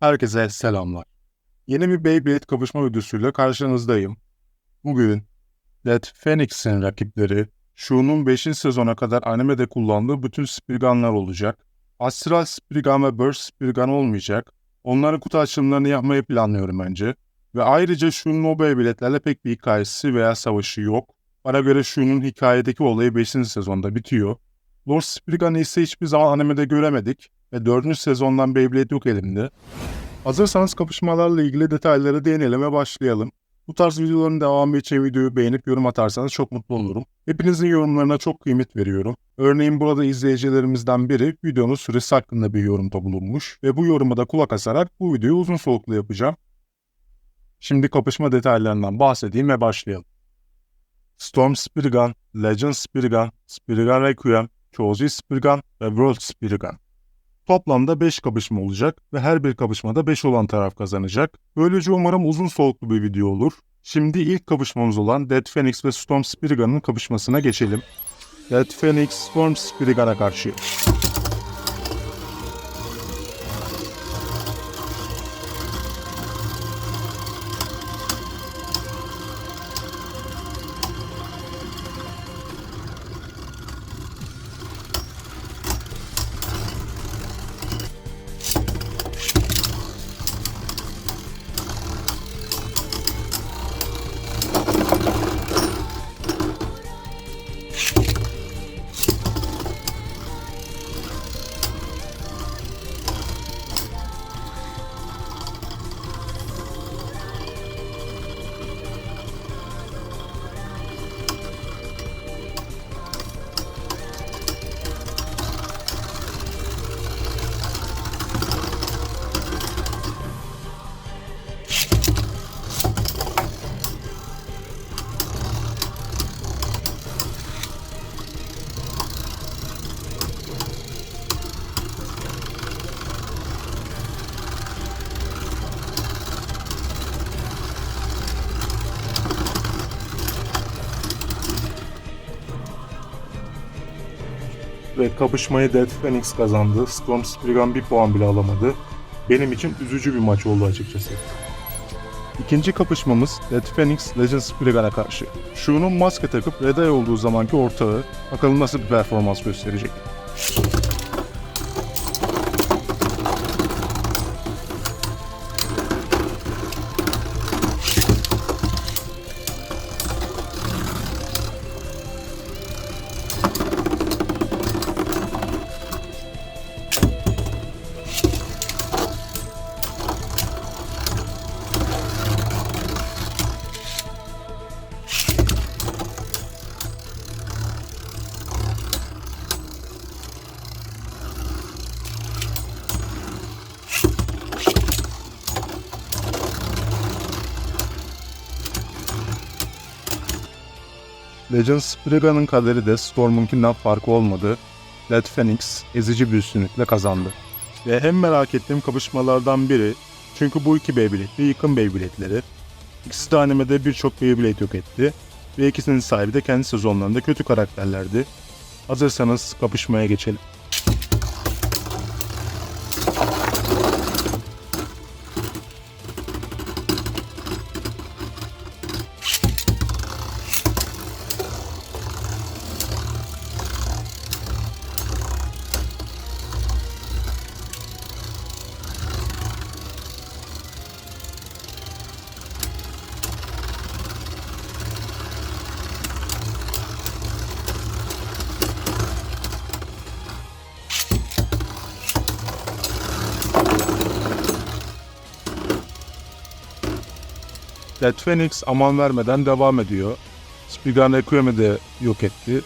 Herkese selamlar. Yeni bir Beyblade kapışma videosuyla karşınızdayım. Bugün Dead Phoenix'in rakipleri Shu'nun 5. sezona kadar animede kullandığı bütün Spriggan'lar olacak. Astral Spriggan ve Burst Spriggan olmayacak. Onların kutu açılımlarını yapmayı planlıyorum önce. Ve ayrıca Shu'nun o Beyblade'lerle pek bir hikayesi veya savaşı yok. Bana göre Shu'nun hikayedeki olayı 5. sezonda bitiyor. Lord Spriggan'ı ise hiçbir zaman animede göremedik ve 4. sezondan Beyblade yok elimde. Hazırsanız kapışmalarla ilgili detaylara değinelim başlayalım. Bu tarz videoların devamı için videoyu beğenip yorum atarsanız çok mutlu olurum. Hepinizin yorumlarına çok kıymet veriyorum. Örneğin burada izleyicilerimizden biri videonun süresi hakkında bir yorumda bulunmuş ve bu yoruma da kulak asarak bu videoyu uzun soluklu yapacağım. Şimdi kapışma detaylarından bahsedeyim ve başlayalım. Storm Spriggan, Legend Spriggan, Spriggan Requiem, Chozi Spriggan ve World Spriggan. Toplamda 5 kapışma olacak ve her bir kapışmada 5 olan taraf kazanacak. Böylece umarım uzun soluklu bir video olur. Şimdi ilk kapışmamız olan Dead Phoenix ve Storm Spriggan'ın kapışmasına geçelim. Dead Phoenix Storm Spriggan'a karşı. Ve kapışmayı Dead Phoenix kazandı. Storm Spriggan bir puan bile alamadı. Benim için üzücü bir maç oldu açıkçası. İkinci kapışmamız Dead Phoenix Legend Spriggan'a karşı. Shu'nun maske takıp Red Eye olduğu zamanki ortağı. Bakalım nasıl bir performans gösterecek. Legend Spriggan'ın kaderi de Storm'unkinden farkı olmadı. Dead Phoenix ezici bir üstünlükle kazandı. Ve en merak ettiğim kapışmalardan biri çünkü bu iki Beyblade'li yıkım Beyblade'leri. İkisi de animede birçok Beyblade yok etti ve ikisinin sahibi de kendi sezonlarında kötü karakterlerdi. Hazırsanız kapışmaya geçelim. Dead Phoenix aman vermeden devam ediyor. Spriggan Requiem'i de yok etti.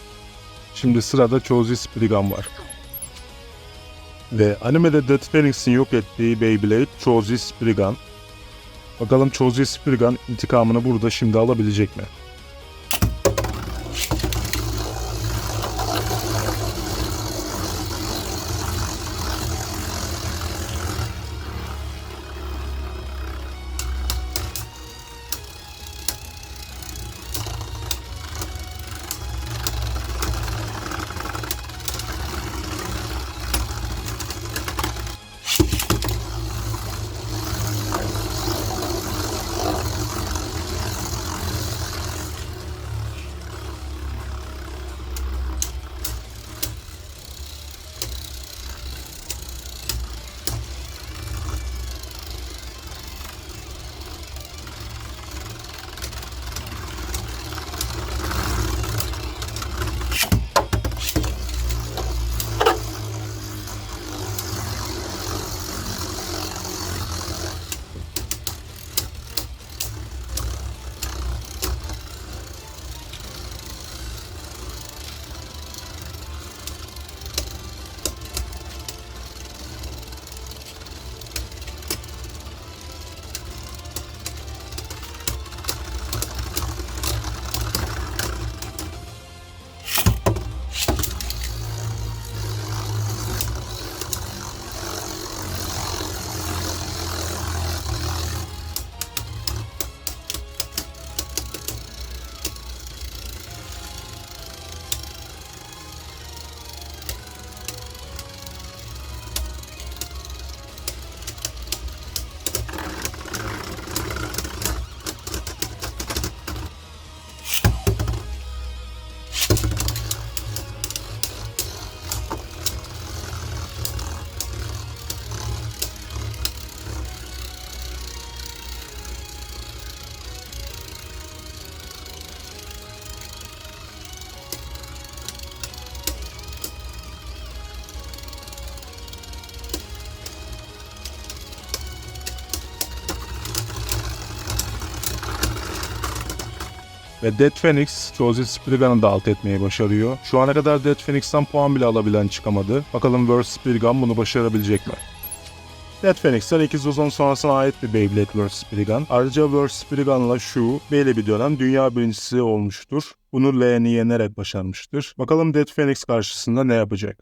Şimdi sırada Chozi Spriggan var. Ve animede Dead Phoenix'in yok ettiği Beyblade Chozi Spriggan. Bakalım Chozi Spriggan intikamını burada şimdi alabilecek mi? Ve Dead Phoenix, Josie Spriggan'ı da alt etmeyi başarıyor. Şu ana kadar Dead Phoenix'ten puan bile alabilen çıkamadı. Bakalım World Spriggan bunu başarabilecek mi? Dead Phoenix'ler iki sezon sonrasına ait bir Beyblade World Spriggan. Ayrıca World Spriggan'la Shu belli bir dönem dünya birincisi olmuştur. Bunu Leon'i yenerek başarmıştır. Bakalım Dead Phoenix karşısında ne yapacak?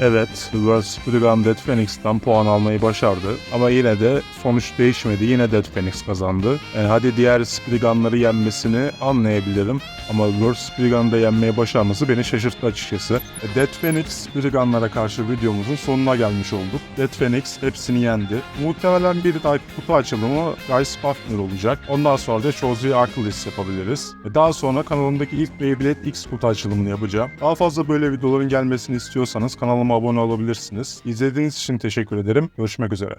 Evet, World Spriggan Dead Phoenix'ten puan almayı başardı. Ama yine de sonuç değişmedi. Yine Dead Phoenix kazandı. E, hadi diğer Spriggan'ları yenmesini anlayabilirim. Ama World Spriggan'ı da yenmeye başarması beni şaşırttı açıkçası. E, Dead Phoenix Spriggan'lara karşı videomuzun sonuna gelmiş olduk. Dead Phoenix hepsini yendi. Muhtemelen bir daha kutu açılımı Guys Partner olacak. Ondan sonra da Chozy Arclist yapabiliriz. E, daha sonra kanalımdaki ilk Beyblade X kutu açılımını yapacağım. Daha fazla böyle videoların gelmesini istiyorsanız kanalıma abone olabilirsiniz. İzlediğiniz için teşekkür ederim. Görüşmek üzere.